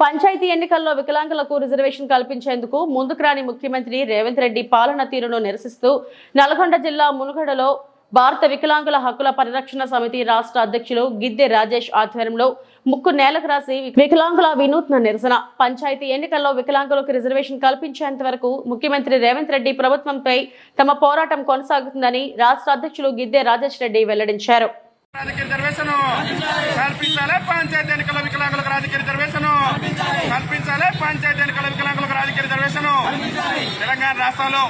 పంచాయతీ ఎన్నికల్లో వికలాంగులకు రిజర్వేషన్ కల్పించేందుకు ముందుకు రాని ముఖ్యమంత్రి రేవంత్ రెడ్డి పాలన తీరును నిరసిస్తూ నల్గొండ జిల్లా మునుగడలో భారత వికలాంగుల హక్కుల పరిరక్షణ సమితి రాష్ట్ర అధ్యక్షులు గిద్దె రాజేష్ ఆధ్వర్యంలో ముక్కు నేలకు రాసి వికలాంగుల వినూత్న నిరసన. పంచాయతీ ఎన్నికల్లో వికలాంగులకు రిజర్వేషన్ కల్పించేంత వరకు ముఖ్యమంత్రి రేవంత్ రెడ్డి ప్రభుత్వంపై తమ పోరాటం కొనసాగుతుందని రాష్ట్ర అధ్యక్షులు గిద్దె రాజేష్ రెడ్డి వెల్లడించారు. రాజకీయ రిజర్వేషన్ కల్పించాలి. పంచాయతీ ఎన్నికల వికలాంగులకు రాజకీయ రిజర్వేషన్ కల్పించాలి. పంచాయతీ ఎన్నికల వికలాంగులకు రాజకీయ రిజర్వేషన్ తెలంగాణ రాష్ట్రంలో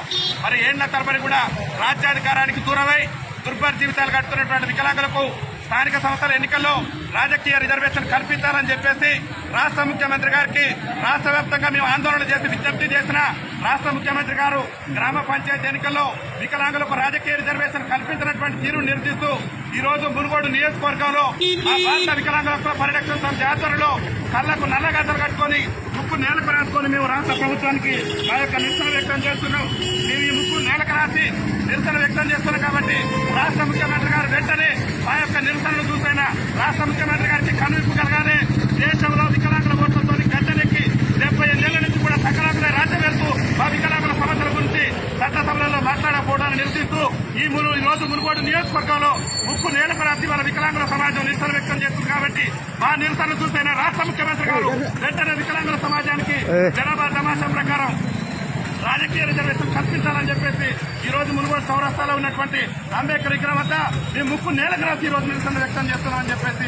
మరి ఏండ్ల తరబడి కూడా రాజ్యాధికారానికి దూరమై దుర్భర జీవితాలు గడుపుతున్నటువంటి వికలాంగులకు స్థానిక సంస్థల ఎన్నికల్లో రాజకీయ రిజర్వేషన్ కల్పించాలని చెప్పేసి రాష్ట్ర ముఖ్యమంత్రి గారికి రాష్ట్ర వ్యాప్తంగా మేము ఆందోళన చేసి విజ్ఞప్తి చేసిన రాష్ట్ర ముఖ్యమంత్రి గారు గ్రామ పంచాయతీ ఎన్నికల్లో వికలాంగులకు రాజకీయ రిజర్వేషన్ కల్పించినటువంటి తీరు నిరసిస్తూ ఈ రోజు మునుగోడు నియోజకవర్గంలో భారత వికలాంగుల పరిరక్షణ సమితి ఆధ్వర్యంలో కళ్ళకు నల్లగద్దలు కట్టుకొని ముక్కు నేలకు రాసుకొని మేము రాష్ట్ర ప్రభుత్వానికి మా యొక్క నిరసన వ్యక్తం చేస్తున్నాం. మేము ఈ ముక్కు నేలకు రాసి నిరసన వ్యక్తం చేస్తున్నాం కాబట్టి రాష్ట్ర ముఖ్యమంత్రి గారు వెంటనే మా యొక్క నిరసనలు చూసైనా రాష్ట్ర ముఖ్యమంత్రి గారికి కనువిప్పు కలగాలి దేశంలో వికలాంగుల ఓట్లతో గద్దెనెక్కి డెబ్బై ఎన్నేళ్ళ నుంచి కూడా సకలాంగుల రాజ్యం వెళ్తూ మా వికలాంగుల సమస్యల గురించి చట్టసభలలో మాట్లాడకపోవడాన్ని నిరసిస్తూ ఈ మును ఈ రోజు మునుగోడు నియోజకవర్గంలో ముక్కు నేలకు రాసి వాళ్ళ వికలాంగుల సమాజం నిరసన వ్యక్తం చేస్తుంది కాబట్టి మా నిరసన చూసైనా రాష్ట్ర ముఖ్యమంత్రి గారు వెంటనే వికలాంగుల సమాజానికి జనాభా సమాజం ప్రకారం రాజకీయ రిజర్వేషన్ కల్పించాలని చెప్పేసి ఈ రోజు మునుగోడు చౌరస్తాలో ఉన్నటువంటి అంబేద్కర్ విగ్రహం వద్ద మేము ముక్కు నేలకు రాసి ఈ రోజు నిరసన వ్యక్తం చేస్తున్నామని చెప్పేసి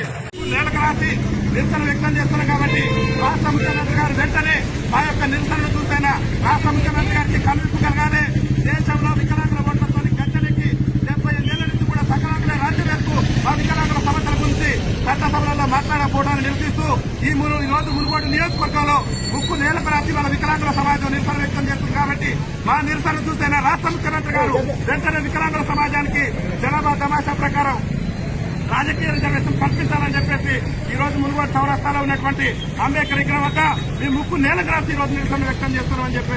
నేలకు రాసి నిరసన వ్యక్తం చేస్తున్నాం కాబట్టి రాష్ట్ర ముఖ్యమంత్రి గారు వెంటనే మా యొక్క నిరసనను చూసైనా రాష్ట్ర ముఖ్యమంత్రి గారికి కల్పింపు మాట్లాడకపోవడాన్ని నిరసిస్తూ ఈ మును ఈ రోజు మునుగోడు నియోజకవర్గంలో ముక్కు నేలకు రాసి వాళ్ళ వికలాంగుల సమాజం నిరసన వ్యక్తం చేస్తుంది కాబట్టి మా నిరసన చూస్తే రాష్ట్ర ముఖ్యమంత్రి గారు వెంటనే వికలాంగుల సమాజానికి జనాభా తమాషా ప్రకారం రాజకీయ రిజర్వేషన్ కల్పించాలని చెప్పేసి ఈ రోజు మునుగోడు చౌరస్తాలో ఉన్నటువంటి అంబేద్కర్ విగ్రహం వద్ద మీ ముక్కు నేలకు రాసి ఈ రోజు నిరసన వ్యక్తం చేస్తున్నామని చెప్పేసి